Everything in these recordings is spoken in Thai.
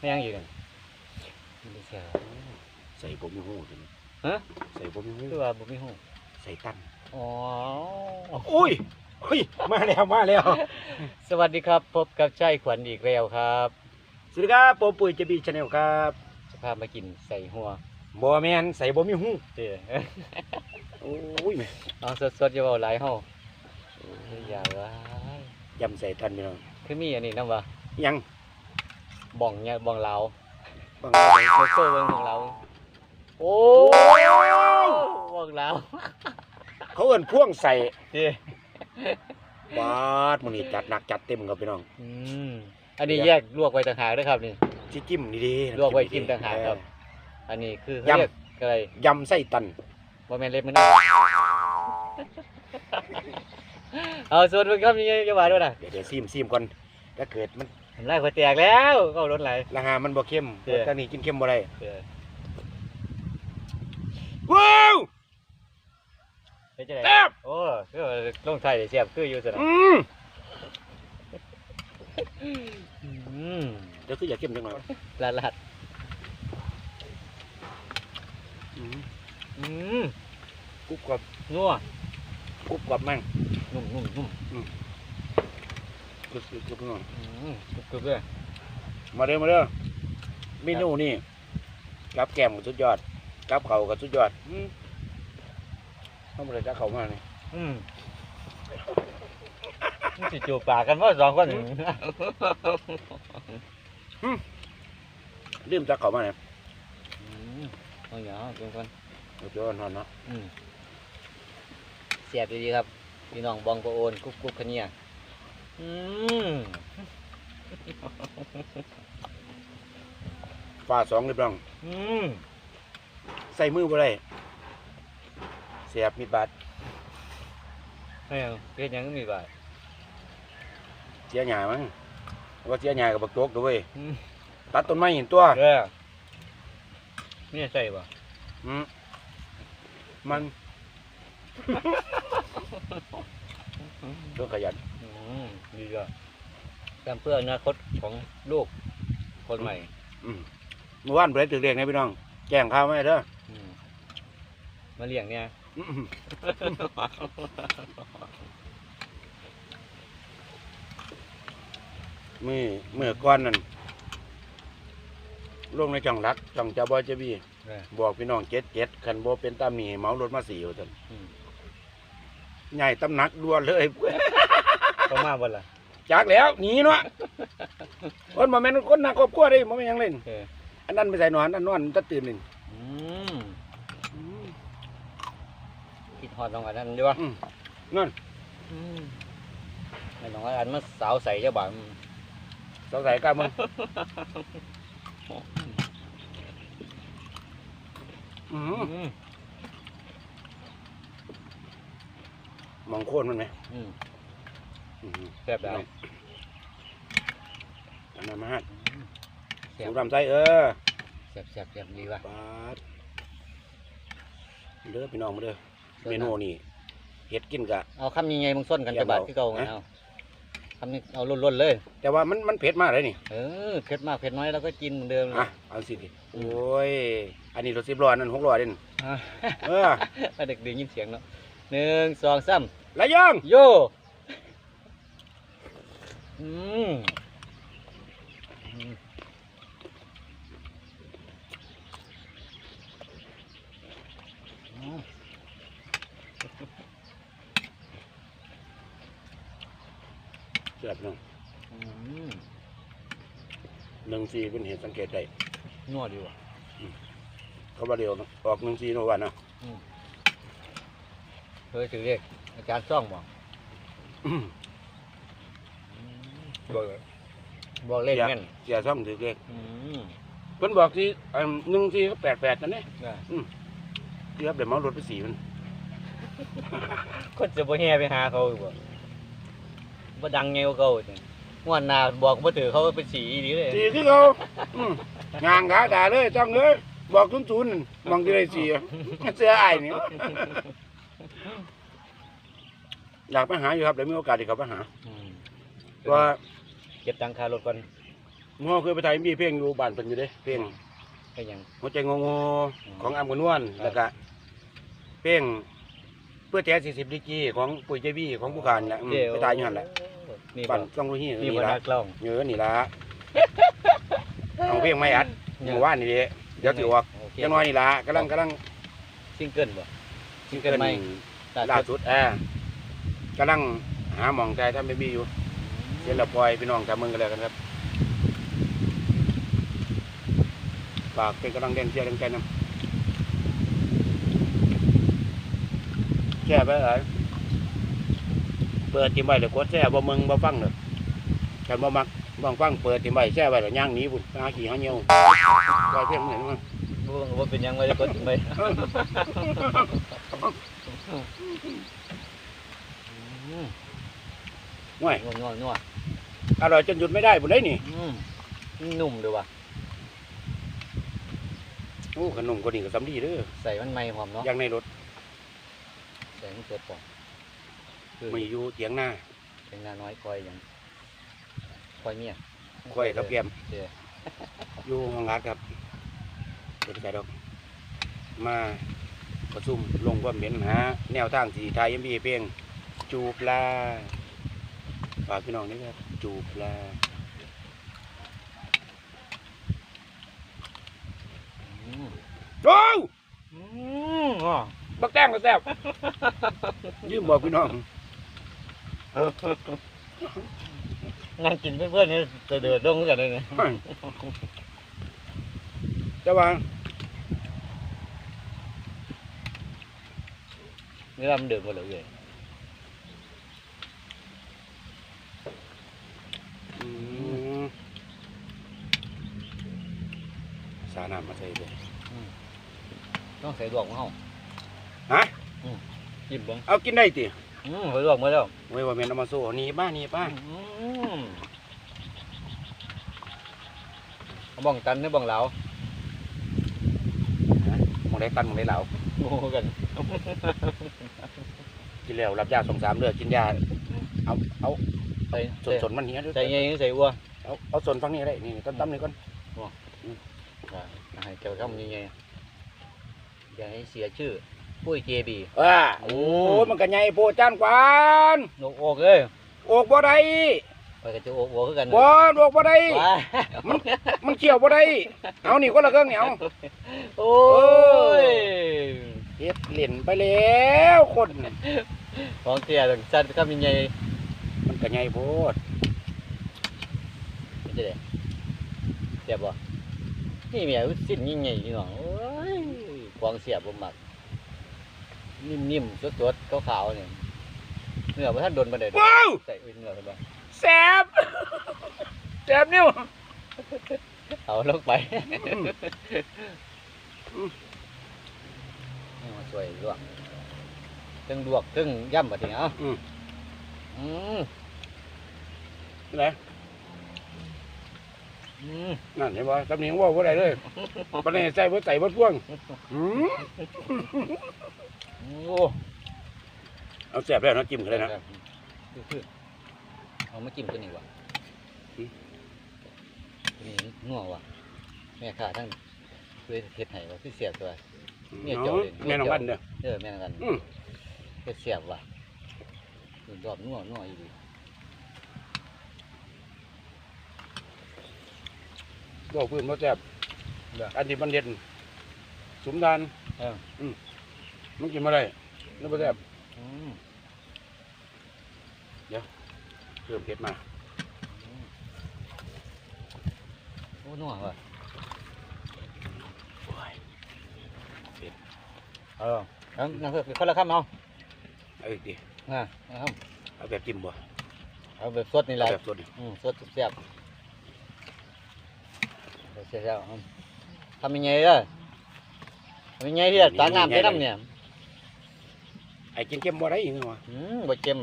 ไม่ยังอยู่กันไม่ใช่ใส่ผมมีหูจังฮะใส่ผมมีหูคือว่าบ่มีหูใส่ตันอ๋ออุ้ยอุ้ยมาแล้วมาแล้ว สวัสดีครับพบกับใจขวัญอีกแล้วครับ สวัสดีครับผมปุ๋ยเจบีชาแนลครับจะพามากินใส่หัวบ่แมนใส่บ่มีหูเด้อโอ้ยแม่เอาสดๆจะเว้าหลายเฮาอย่าว่ายำใส่ตันพี่น้องคือมีอันนี้นำว่ายัง บ่องเนี่ยบ่องลาวบังโซโซเบิ่งของเรา โอ้บ่องลาวเขาเอิ้นพ่วงใส่เด้อบาดมื้อนี้จัดหนักจัดเต็มครับพี่น้องอืมอันนี้แยกลวกไว้ต่างหากเด้อครับนี่ สิจิ้มนี่ดีลวกไว้กินต่างหากครับ อันนี้คือเขายำเรียกอะไรยำไส้ตันบ่แม่นเล็บมันนะเอาส่วนเบิ่งครับนี่จะว่าด้วยนะเดี๋ยวเดี๋ยวซิมซิมก่อน ถ้าเกิดมันทำลายหัวแตกแล้วก็รถไหล ราคามันบ่เข้มเด้อตอนนี้กินเข้มบ่ได้เออว้าวเฮ็ดจังได๋แซ่บโอ้คือว่าลงไทยได้เสียบคืออยู่ซั่นน่ะอืมอืมเดี๋ยวคืออยากเข้มจังหน่อยลาดลาดอืมอืมกรุบกรอบนัวกรุบกรอบมั่งนุ่มนุ่มนุ่ม กรุบกรุบกรุบหน่อยอืมกรึบๆเลยมาเด้อมาเด้อเมนูนี่กับแกมก็สุดยอดกับเขาวก็สุดยอดอืมเข้ามาเลยจ้าเขามาเนี่ยอืมมันสิจูบปากกันบ่สองคนลืมจ้าเขามาเนี่ยอืมเอาหยาเอาก่อนเดี๋ยวเดี๋ยวนอนเนาะอืมเสียบดีครับพี่น้องบองโกโอนกุ๊บกุ๊บขะเนี่ย อืมฟ้าสองเรียบร้อยอืมใส่มือบ่ได้เสียบมีดบาดเฮ้ยเฮ็ดหยังก็มีบาดเสียหยามั้งว่าเสียหยากับบักโจกด้วยอืมตัดต้นไม้เห็นตัวเออนี่ใส่บ่อืมมัน ต้องขยัน อืมดีจ้ะทำเพื่ออนาคตของลูกคนใหม่ อืมเมื่อวานเปรตถึงเรียกไงพี่น้อง แจ้งข่าวไหมาให้เด้ออืมมาเลี้ยงเนี่ย อืมมือมือก้อนนั่นลงในจ่องรักจ่องเจ้าบอยเจบีเออ บอกพี่น้องเจ็ดเจ็ดคันโบเป็นตาหมีเหมารถมาสี่อยู่ท่านอืม ใหญ่ตำหนักด่วนเลย ก็มาบ่ล่ะจากแล้วหนีเนาะคนมาแม่นคนหนักครอบครัวได้มาไม่ยังเล่นเอออันนั้นไปใส่นอนอันนั้นนอนจะตื่นหนึ่งอืมคิดฮอดน้องอันนั้นดีวะอืมนั่นอืมไอ้น้องอันมันสาวใส่เจ้าบ่าวอืมสงสัยกล้ามึงอืมอืมมองโคนมันไหมอืมอืม แซ่บได้อันนั้นมาฮัดแซ่สูบดำไส้เออแซ่บแซ่บแซ่บดีว่ะปาดเด้อพี่น้องมาเด้อเมนูนี่เฮ็ดกินกะ เอาคำยังไงมึงส้นกันอย่าจะบาดเบาที่เก่ากันฮะเอาคำนี้เอาล้นๆเลย แต่ว่ามันมันเผ็ดมากเลยนี่ เออเผ็ดมากเผ็ดน้อยเราก็กินเหมือนเดิมเลยอะเอาสิดิโอ้ย อันนี้รถสิบล้อนั่นหกล้อเด่นอะเออให้เด็กได้ยินเสียงเนาะหนึ่งสองสามระยองโย อืมอืมอืมเสือบน้องอืมหนึ่งสี่เป็นเหตุสังเกตได้นัวดีว่ะเขาว่าเดียวออกหนึ่งสี่โนวันเนาะเคยถือเรียกอาจารย์ซ่องบอก อืมบอกบอกเล่นแม่นเสียซ่อมถือเลขอืมเพิ่นบอกที่อันหนึ่งสี่ก็แปดแปดนั่นนี่น่ะเกือบเดี๋ยวเมารถไปสี่มันคนจะบ่แห่ไปหาเขาอีกบ่บ่ดังไงกว่าเขาจังม่วนหน้าบอกบ่ถือเขาเป็นสีอีหลีเลยสี่ที่เขาอืมงางขาด่าเลยจ้องเลยบอกศูนย์ศูนย์นั่นมองที่ได้สี่อะเสื้อไอ้ายนี่ อยากไปหาอยู่ครับเดี๋ยวมีโอกาสอีกครับไปหา อืมว่า เก็บตังค่ารถก่อนหม้อเคยไปถ่ายมีเพลงอยู่บ้านเพิ่นอยู่เด้เพลงเป็นหยัง หัวใจงงอืมๆของอำกนวลครับ แล้วก็เพลงเพื่อแท้40ดีกรีของปุ๋ยเจบี้ของผู้การแหละอืมไปถ่ายอยู่หั่นแหละนี่บ้าบ้านนต้องรู้ฮี่นี่นี่บ้านละนักร้อง เยอะนี่ละเอาเพลงไม่อัดเมื่อวานนี่เด้เดี๋ยวถือว่าโเค จังน้อยนี่ละกำลังกำลังซิงเกิลบ่ซิงเกิลใหม่ล่าสุดแอร์กำลังหาหมองใจทำเบบี้อยู่ เดี๋ยวเราปล่อยพี่น้องกับมึงกันเลยกันครับฝากเป็นกำลังแรงเชียร์แรงใจนำแช่ไปเลยเปิดจิ้มไว้เลยกดแช่บ่มึงบ่ฟังเลยแต่บ่มักบ่ฟังเปิดจิ้มไว้แช่ไว้แล้วย่างหนีบุญหาขี่หาเหี่ยวปล่อยเพียงเหมือนกันบ่บ่เป็นหยังไว้กดไปง่วยนัวนัวนัว อร่อยจนหยุดไม่ได้บุญได้นี่อืมนุ่มด้วยว่ะโอ้ขนมก็ดีกับสำลีเด้อใส่มันใหม่หอมเนาะอย่างในรถใส่มันเกิดปองคือมีอยู่เถียงหน้าเป็นงานน้อยคอยหยังคอยเมียค่อยกับเกียมเดี๋ยวอยู่ห้องอัดครับเป็นใจดอก มาประชุมลงความเห็นหาแนวทางสีไทยเอ็มบีเพลงจูบลาฝากพี่น้องนี่ครับ จูบลาอืมโอ้วอืมอ๋อบักแต้งบักแต้งยืมบอกพี่น้องนั่งกินเพื่อนๆนี่จะเดือดร้อนกันเลยนะแต่ว่านี่เรามันเดือดหมดเลยเว้ย อืมสาน้ำมาใส่เลยต้องใส่ดวกของเขาฮะหยิบเบ้งเอากินได้ติอืมใส่ดวกมาแล้วไว้ว่าแม่นเอามาโซ่นี่ป้านี่ป้าอืมเอาบ้องตันหรือบ้องเหลาหมองได้ตันหมองได้เหลาโอ้โหกันกินแล้วรับยาสองสามเลือดกินยาเอาเอาใส่สนสนมันเนี้ยด้วยใส่ไงใส่วัวเอาเอาสนฟังนี่ก็ได้นี่ต้นตั้มนี่ก่อนอ่า ให้เจ้าทำยังไงอย่าให้เสียชื่อ ปุ้ยเจบีเออโอ้ยมันก็ใหญ่โพดจานกวานนกโอกเลยโอกบ่ได้ไปกับเจ้าโอกโอกคือกันบ่โอกบ่ได้ว้ามันเกี่ยวบ่ได้เอานี่คนละเครื่องนี่เอาโอ้ยเฮ็ดเล่นไปแล้วคนของเสียต้องสั้นก็มีไงมันก็ใหญ่โพดมันจะได้เสียบบ่ นี่เมียสิ้นยิ่งใหญ่พี่น้องโอ้ยกวางเสียบบ่มักนิ่มๆสดๆขาวๆเนี่ยเนื้อบ่ทันโดนบ่ได้ดอกว้าวใส่อื่นเนื้อไปบ้างแซ่บแซ่บนิ้วเอาลงไปอืมนี่มาสวยลวกตึงลวกตึงย่ำบัดนี้เอ้าอืมอืมนี่ไหน อืมนั่นเห็นบ่ตำหนิงว่าบ่ได้เลยปานนี้ใส่บ่ใส่บ่พ่วงอืมโอ้เอาแซ่บแล้วเนาะจิ้มกันเลยนะ คือเอามาจิ้มตัวนี้ว่ะอืม ตัวนี้นัวว่ะแม่ข้าทั้งเคยเฮ็ดให้ว่าคือเสียบตัว เนี่ยเอาเจ้าเลย แม่น้องบ้านเด้อเด้อแม่นกันอืม เฮ็ดเสียบว่ะคือดอกนัวนัวอีหลี บอกพื้นบ่แซ่บเด้ออันที่มันเด็ดสุมดานเออมันกินบ่ได้นึกบ่แซ่บอืมเพิ่มเผ็ดมาโอ้นัวว่ะโอ้ยเออเอานั่นคือคนละคำเอาเอาอีกดิอ่าเอาเอาแบบจิ้มบ่เอาแบบสดนี่แหเอาละแบบสดนี่อืมสดแซ่บ เสียบๆอืมทำยังไงเด้อทำยังไงที่จะตากน้ำใส่น้ำเนี่ยไอ้กินเค็มบ่ได้อีกนี่วะอืมบ่เค็ม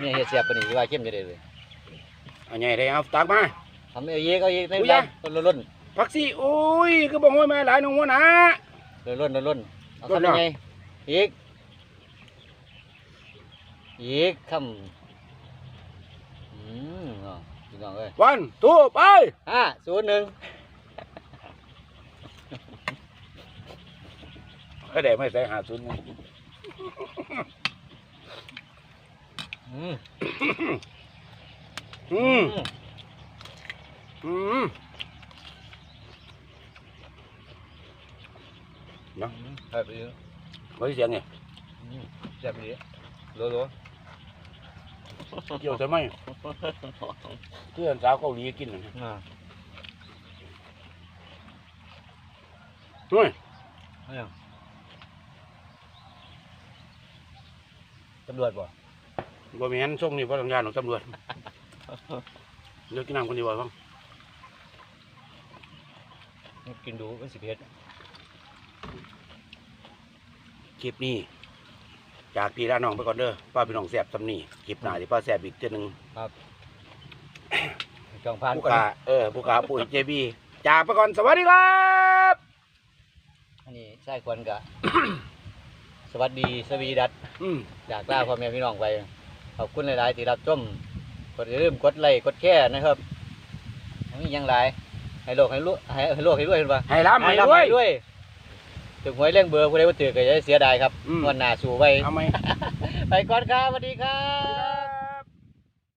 เนี่ยเฮ็ดเสียบปาน นี้ว่าเค็มจะได้เลย เอาใหญ่ได้เอาตากมา ทำเอาอีกเอาอีกใน อุ๊ย ร้า อะ นล้นล้น ผักซี่โอ้ยคือบ่ห้อยมาหลายน้องหัวหน้า ล้นล้นล้นล้นเอา ล้น ทำยัง เหรอ ไงอีกอีกคำอืมเนาะ พี่น้องเอ้ย วันทูไป ห้าศูนย์หนึ่ง ก็ได้ไม่ใส่หาศูนย์ อืม อืมอืม เนาะ ครับพี่ ไม่เสียงไง อืมแซ่บดีโลโล เกี่ยวใช่ไหมเพื่อนสาวเกาหลีกินนะอ่าเฮ้ยเอาอย่างตำรวจบ่บ่มีเห็นส่งนี่พนักงานของตำรวจเลือกกินน้ำคนดีกว่าบ้างกินดูเป็นสิบเฮ็ดคลิปนี้ จากพี่และน้องไปก่อนเด้อป้าพี่น้องแสบสำนีคลิปหน้าที่ป้าแสบอีกเจ้าหนึ่งจองผ่านผู้ก่อนขาเออผู้ขาปุ๋ยเจบีจากไปก่อนสวัสดีครับอันนี้ใช่ควรกะ สวัสดีสวีดัตอืมจากลาพ่อแม่พี่น้องไปขอบคุณหลายๆที่รับชมกดอย่าลืมกดไลค์กดแชร์นะครับมีหยังหลายให้โลกให้รู้ให้ให้โลกให้รวยเห็นปะให้รับให้ร่ำด้วยให้รวย ถึงหวยเร่งเบอร์ผู้ใดว่าถือก็จะได้เสียดายครับอืม วันหน้าสู่ไว้เอาไหม ไปก่อนครับสวัสดีครับ